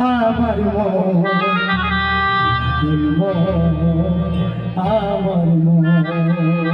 আমার মন আমার মন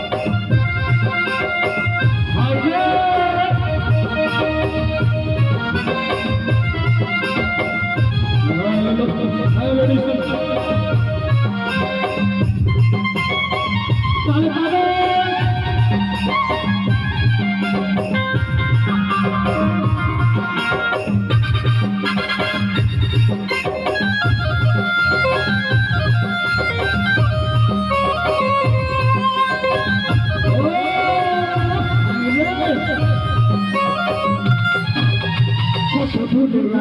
I already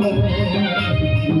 Thank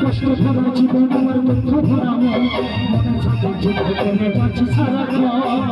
কষ্ট ভরা জীবন আমার দুঃখ ভরা মন মনের সাথে যুদ্ধ করে যাচ্ছে সারা আমার আমার